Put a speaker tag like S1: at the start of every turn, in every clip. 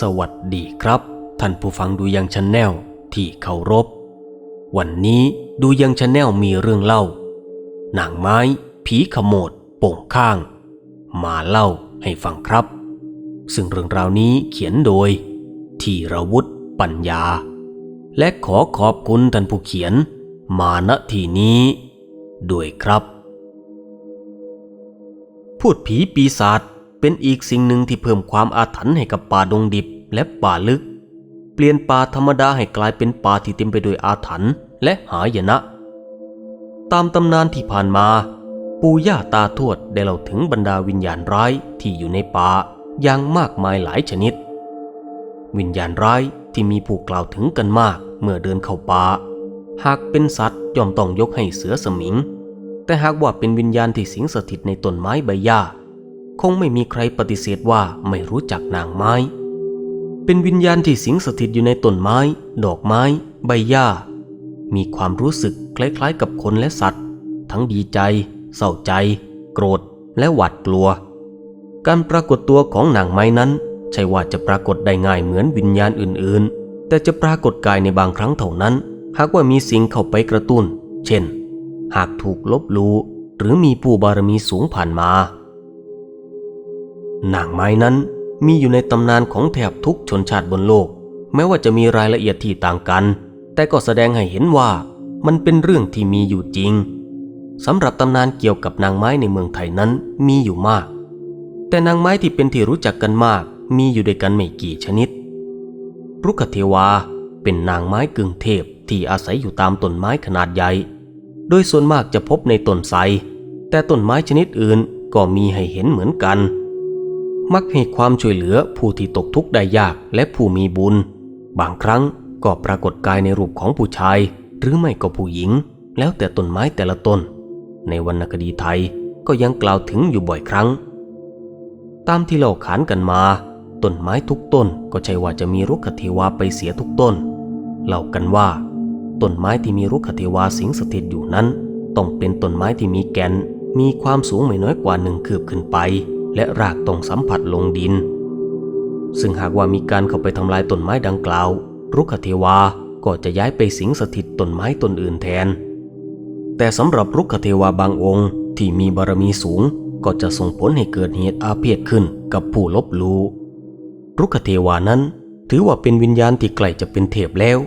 S1: สวัสดีครับ ท่านผู้ฟังดูยังชาแนลที่เคารพ วันนี้ดูยังชาแนลมีเรื่องเล่า นางไม้ ผีขโมดโป่งข้าง มาเล่าให้ฟังครับ ซึ่งเรื่องราวนี้เขียนโดยธีรวุฒิปัญญา และขอขอบคุณท่านผู้เขียน มาณที่นี้ ด้วยครับ พูดผีปีศาจ เป็นอีกสิ่งหนึ่งที่เพิ่มความอาถรรพ์ให้กับป่าดงดิบและป่าลึก เปลี่ยนป่าธรรมดาให้กลายเป็นป่าที่เต็มไปด้วยอาถรรพ์และหายนะ ตามตำนานที่ผ่านมา ปู่ย่าตาทวดได้เล่าถึงบรรดาวิญญาณร้ายที่อยู่ในป่าอย่างมากมายหลายชนิด วิญญาณร้ายที่มีผู้กล่าวถึงกันมากเมื่อเดินเข้าป่าหากเป็นสัตว์ย่อมต้องยกให้เสือสมิง แต่หากว่าเป็นวิญญาณที่สิงสถิตในต้นไม้ใบหญ้า งไม่มีใครปฏิเสธว่าไม่รู้จักนางไม้ เป็นวิญญาณที่สิงสถิตอยู่ในต้นไม้ ดอกไม้ ใบหญ้า มีความรู้สึกคล้ายๆกับคนและสัตว์ ทั้งดีใจ เศร้าใจ โกรธ และหวาดกลัว การปรากฏตัวของนางไม้นั้น ใช่ว่าจะปรากฏได้ง่ายเหมือนวิญญาณอื่นๆ แต่จะปรากฏกายในบางครั้งเท่านั้น หากว่ามีสิ่งเข้าไปกระตุ้น เช่น หากถูกลบลูหรือมีผู้บารมีสูงผ่านมา นางไม้นั้นมีอยู่ในตำนานของแถบทุกชนชาติบนโลก แม้ว่าจะมีรายละเอียดที่ต่างกัน แต่ก็แสดงให้เห็นว่ามันเป็นเรื่องที่มีอยู่จริงสำหรับตำนานเกี่ยวกับนางไม้ในเมืองไทยนั้นมีอยู่มาก แต่นางไม้ที่เป็นที่รู้จักกันมาก มีอยู่ด้วยกันไม่กี่ชนิด รุกขเทวาเป็นนางไม้กึ่งเทพที่อาศัยอยู่ตามต้นไม้ขนาดใหญ่ โดยส่วนมากจะพบในต้นไทรแต่ต้นไม้ชนิดอื่นก็มีให้เห็นเหมือนกัน มักให้ความช่วยเหลือผู้ที่ตกทุกข์ได้ยากและผู้มีบุญ บางครั้งก็ปรากฏกายในรูปของผู้ชาย หรือไม่ก็ผู้หญิง แล้วแต่ต้นไม้แต่ละต้น ในวรรณคดีไทยก็ยังกล่าวถึงอยู่บ่อยครั้ง ตามที่เล่าขานกันมาต้นไม้ทุกต้นก็ใช่ว่าจะมีรุกขเทวาไปเสียทุกต้นเล่ากันว่าต้นไม้ที่มีรุกขเทวาสิงสถิตอยู่นั้น ต้องเป็นต้นไม้ที่มีแกนมีความสูงไม่น้อยกว่าหนึ่งคืบขึ้นไป และรากต้องสัมผัสลงดิน ซึ่งหากว่ามีการเข้าไปทำลายต้นไม้ดังกล่าว รุกขเทวาก็จะย้ายไปสิงสถิตต้นไม้ต้นอื่นแทน แต่สำหรับรุกขเทวาบางองค์ที่มีบารมีสูงก็จะส่งผลให้เกิดเหตุอาเพศขึ้นกับผู้ลบลูรุกขเทวานั้น ถือว่าเป็นวิญญาณที่ใกล้จะเป็นเทพแล้ว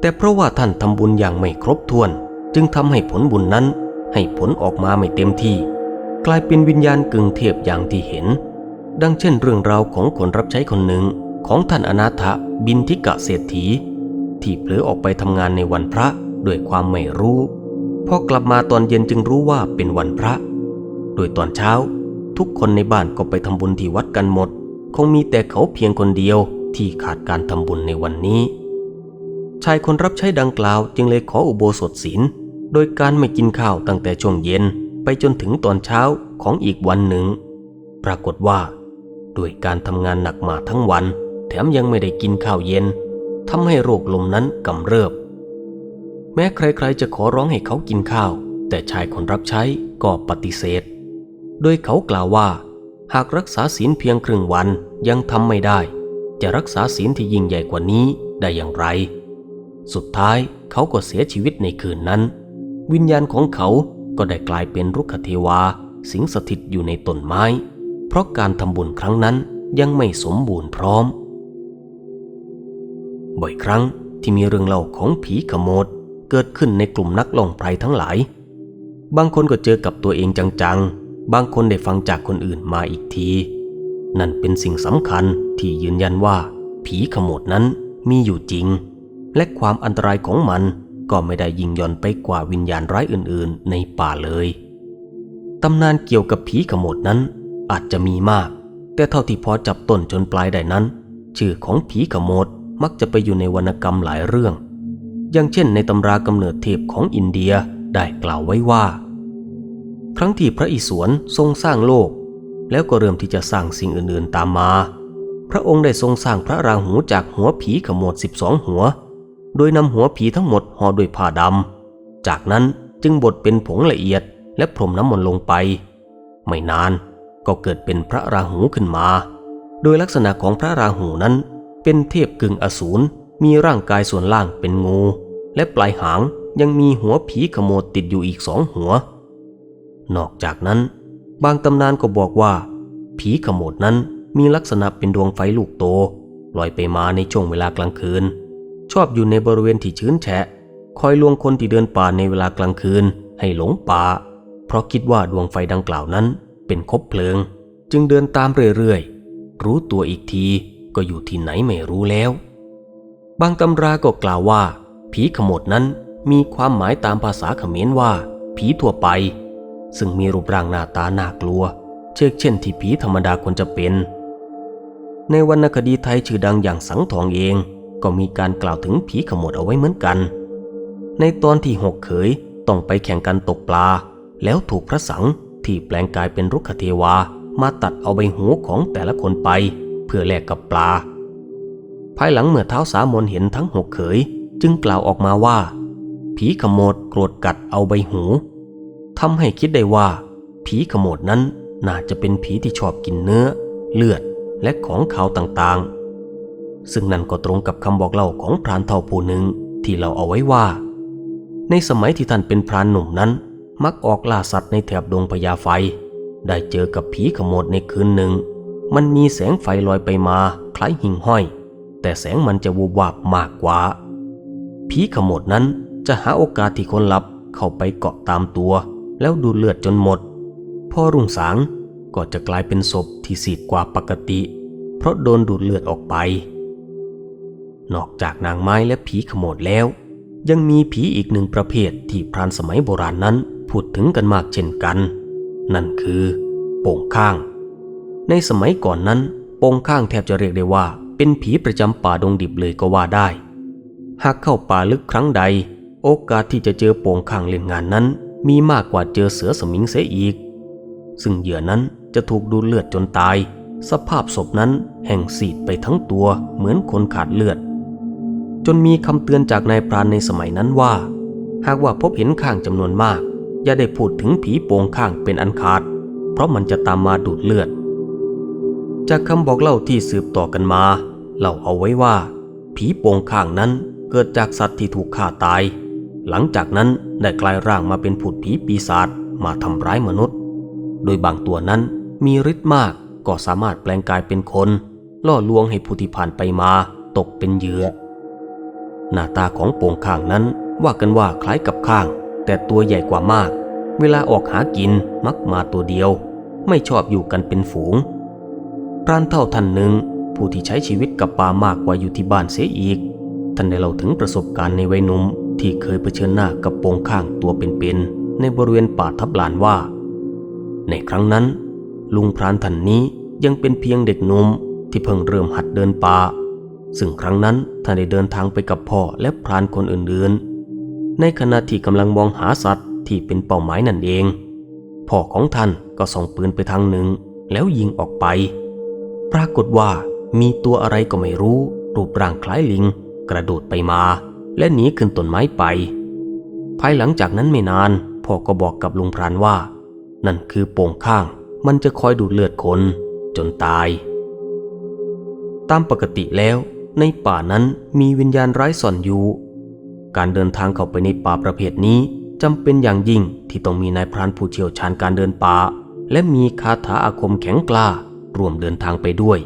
S1: แต่เพราะว่าท่านทำบุญอย่างไม่ครบถ้วน จึงทำให้ผลบุญนั้นให้ผลออกมาไม่เต็มที่ กลายเป็นวิญญาณกึ่งเทพอย่างที่เห็น ดังเช่นเรื่องราวของคนรับใช้คนหนึ่งของท่านอนาถบินทิกะเศรษฐี ที่เผลอออกไปทำงานในวันพระด้วยความไม่รู้พอกลับมาตอนเย็นจึงรู้ว่าเป็นวันพระ โดยตอนเช้า ทุกคนในบ้านก็ไปทำบุญที่วัดกันหมด คงมีแต่เขาเพียงคนเดียวที่ขาดการทำบุญในวันนี้ ชายคนรับใช้ดังกล่าวจึงเลยขออุโบสถศีลโดยการไม่กินข้าวตั้งแต่ช่วงเย็น ไปจนถึงตอนเช้าของอีกวันหนึ่ง ปรากฏว่า ด้วยการทำงานหนักมาทั้งวัน แถมยังไม่ได้กินข้าวเย็นทำให้โรคลมนั้นกำเริบ แม้ใครๆจะขอร้องให้เขากินข้าว แต่ชายคนรับใช้ก็ปฏิเสธ โดยเขากล่าวว่า หากรักษาศีลเพียงครึ่งวันยังทำไม่ได้ จะรักษาศีลที่ยิ่งใหญ่กว่านี้ได้อย่างไร สุดท้ายเขาก็เสียชีวิตในคืนนั้น วิญญาณของเขา ก็ได้กลายเป็นรุกขเทวา สิงสถิตอยู่ในต้นไม้ เพราะการทำบุญครั้งนั้นยังไม่สมบูรณ์พร้อม บ่อยครั้งที่มีเรื่องเล่าของผีขโมดเกิดขึ้นในกลุ่มนักล่องไพรทั้งหลาย บางคนก็เจอกับตัวเองจังๆ บางคนได้ฟังจากคนอื่นมาอีกที นั่นเป็นสิ่งสำคัญที่ยืนยันว่า ผีขโมดนั้นมีอยู่จริง และความอันตรายของมัน ก็ไม่ได้ยิ่งย่อนไปกว่าวิญญาณร้ายอื่นๆ ในป่าเลย ตำนานเกี่ยวกับผีขโมดนั้นอาจจะมีมาก แต่เท่าที่พอจับต้นจนปลายได้นั้น ชื่อของผีขโมดมักจะไปอยู่ในวรรณกรรมหลายเรื่อง อย่างเช่นในตำรากำเนิดเทพของอินเดียได้กล่าวไว้ว่า ครั้งที่พระอิศวรทรงสร้างโลก แล้วก็เริ่มที่จะสร้างสิ่งอื่นๆตามมา พระองค์ได้ทรงสร้างพระราหูจากหัวผีขโมด12 หัว โดยนำหัวผีทั้งหมดห่อด้วยผ้าดำ จากนั้นจึงบดเป็นผงละเอียดและพรมน้ำมนต์ลงไป ไม่นานก็เกิดเป็นพระราหูขึ้นมา โดยลักษณะของพระราหูนั้นเป็นเทพกึ่งอสูรมีร่างกายส่วนล่างเป็นงู และปลายหางยังมีหัวผีขโมดติดอยู่อีกสองหัว นอกจากนั้น บางตำนานก็บอกว่า ผีขโมดนั้นมีลักษณะเป็นดวงไฟลูกโตลอยไปมาในช่วงเวลากลางคืน ชอบอยู่ในบริเวณที่ชื้นแฉะ คอยลวงคนที่เดินป่าในเวลากลางคืนให้หลงป่า เพราะคิดว่าดวงไฟดังกล่าวนั้นเป็นคบเพลิง จึงเดินตามเรื่อยๆ รู้ตัวอีกทีก็อยู่ที่ไหนไม่รู้แล้ว บางตำราก็กล่าวว่า ผีขมดนั้นมีความหมายตามภาษาเขมรว่า ผีทั่วไป ซึ่งมีรูปร่างหน้าตาน่ากลัว เช่นเช่นที่ผีธรรมดาควรจะเป็น ในวรรณคดีไทยชื่อดังอย่างสังทองเอง ก็มีการกล่าวถึงผีขโมดเอาไว้เหมือนกัน ในตอนที่หกเขยต้องไปแข่งกันตกปลา แล้วถูกพระสังที่แปลงกายเป็นรุกขเทวามาตัดเอาใบหูของแต่ละคนไป เพื่อแลกกับปลา ภายหลังเมื่อเท้าสามนเห็นทั้งหกเขย จึงกล่าวออกมาว่า ผีขโมดโกรธกัดเอาใบหูทำให้คิดได้ว่า ผีขโมดนั้นน่าจะเป็นผีที่ชอบกินเนื้อ เลือดและของขาวต่างๆ ซึ่งนั่นก็ตรงกับคำบอกเล่าของพรานเท่าผู้หนึ่งที่เราเอาไว้ว่า ในสมัยที่ท่านเป็นพรานหนุ่มนั้น มักออกล่าสัตว์ในแถบดงพญาไฟ ได้เจอกับผีขโมดในคืนหนึ่ง มันมีแสงไฟลอยไปมาคล้ายหิ่งห้อย แต่แสงมันจะวูบวาบมากกว่า ผีขโมดนั้นจะหาโอกาสที่คนหลับเข้าไปเกาะตามตัว แล้วดูดเลือดจนหมด พอรุ่งสางก็จะกลายเป็นศพที่สีดกว่าปกติ เพราะโดนดูดเลือดออกไป นอกจากนางไม้และผีขโมดแล้ว ยังมีผีอีกหนึ่งประเภทที่พรานสมัยโบราณนั้นพูดถึงกันมากเช่นกัน นั่นคือ โป่งข้าง ในสมัยก่อนนั้น โป่งข้างแทบจะเรียกได้ว่า เป็นผีประจำป่าดงดิบเลยก็ว่าได้ หากเข้าป่าลึกครั้งใด โอกาสที่จะเจอโป่งข้างเล่นงานนั้น มีมากกว่าเจอเสือสมิงเสียอีก ซึ่งเหยื่อนั้นจะถูกดูดเลือดจนตาย สภาพศพนั้นแห่งสีดไปทั้งตัวเหมือนคนขาดเลือด จนมีคำเตือนจากนายพรานในสมัยนั้นว่า หากว่าพบเห็นข้างจำนวนมาก อย่าได้พูดถึงผีโป่งข้างเป็นอันขาด เพราะมันจะตามมาดูดเลือด จากคำบอกเล่าที่สืบต่อกันมาเล่าเอาไว้ว่า ผีโป่งข้างนั้นเกิดจากสัตว์ที่ถูกฆ่าตาย หลังจากนั้นได้กลายร่างมาเป็นผุดผีปีศาจมาทำร้ายมนุษย์ โดยบางตัวนั้นมีฤทธิ์มากก็สามารถแปลงกายเป็นคน ล่อลวงให้ผู้ที่ผ่านไปมาตกเป็นเหยื่อ หน้าตาของโป่งข้างนั้นว่ากันว่าคล้ายกับข้าง แต่ตัวใหญ่กว่ามาก เวลาออกหากินมักมาตัวเดียว ไม่ชอบอยู่กันเป็นฝูง พรานเท่าท่านหนึ่ง ผู้ที่ใช้ชีวิตกับป่ามากกว่าอยู่ที่บ้านเสียอีก ท่านได้เล่าถึงประสบการณ์ในวัยหนุ่มที่เคยเผชิญหน้ากับโป่งข้างตัวเป็นๆในบริเวณป่าทับลานว่า ในครั้งนั้น ลุงพรานท่านนี้ยังเป็นเพียงเด็กหนุ่มที่เพิ่งเริ่มหัดเดินป่า ซึ่งครั้งนั้นท่านได้เดินทางไปกับพ่อและพรานคนอื่นๆ ในขณะที่กำลังมองหาสัตว์ที่เป็นเป้าหมายนั่นเอง พ่อของท่านก็ส่งปืนไปทางหนึ่ง แล้วยิงออกไป ปรากฏว่ามีตัวอะไรก็ไม่รู้ รูปร่างคล้ายลิง กระโดดไปมา และหนีขึ้นต้นไม้ไป ภายหลังจากนั้นไม่นานพ่อก็บอกกับลุงพรานว่า นั่นคือโป่งข้าง มันจะคอยดูดเลือดคนจนตาย ตามปกติแล้ว ในป่านั้นมีวิญญาณร้ายซ่อนอยู่ การเดินทางเข้าไปในป่าประเภทนี้จำเป็นอย่างยิ่งที่ต้องมีนายพรานผู้เชี่ยวชาญการเดินป่า และมีคาถาอาคมแข็งกล้าร่วมเดินทางไปด้วย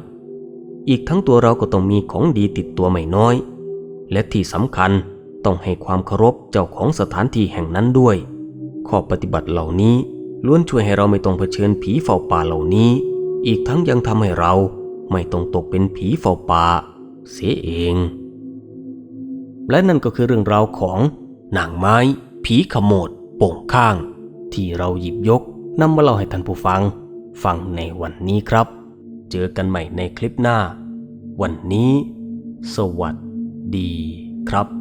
S1: อีกทั้งตัวเราก็ต้องมีของดีติดตัวไม่น้อย และที่สำคัญต้องให้ความเคารพเจ้าของสถานที่แห่งนั้นด้วย ข้อปฏิบัติเหล่านี้ล้วนช่วยให้เราไม่ต้องเผชิญผีเฝ้าป่าเหล่านี้ อีกทั้งยังทำให้เราไม่ต้องตกเป็นผีเฝ้าป่า เสียเอง และนั่นก็คือเรื่องราวของนางไม้ ผีขโมดโป่งข้าง ที่เราหยิบยกนำมาเล่าให้ท่านผู้ฟัง ฟังในวันนี้ครับ เจอกันใหม่ในคลิปหน้า วันนี้ สวัสดีครับ